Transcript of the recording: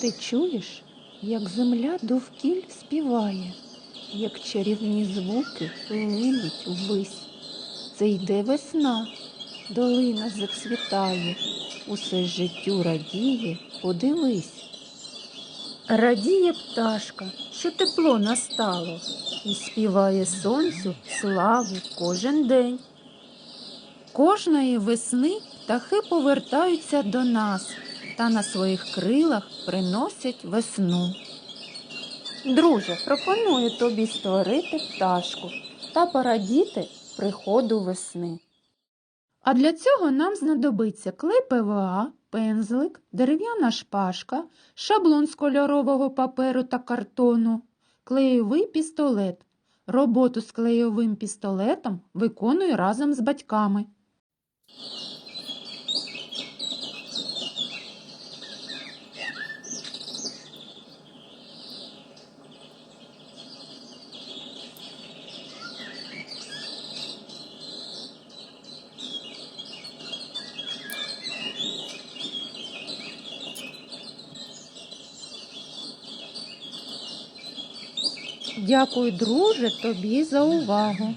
Ти чуєш, як земля довкіль співає, як чарівні звуки линуть ввись. Це йде весна, долина зацвітає, усе життю радіє, подивись. Радіє пташка, що тепло настало, і співає сонцю славу кожен день. Кожної весни птахи повертаються до нас та на своїх крилах приносять весну. Друже, пропоную тобі створити пташку та порадіти приходу весни. А для цього нам знадобиться клей ПВА, пензлик, дерев'яна шпажка, шаблон з кольорового паперу та картону, клейовий пістолет. Роботу з клейовим пістолетом виконую разом з батьками. Дякую, друже, тобі за увагу.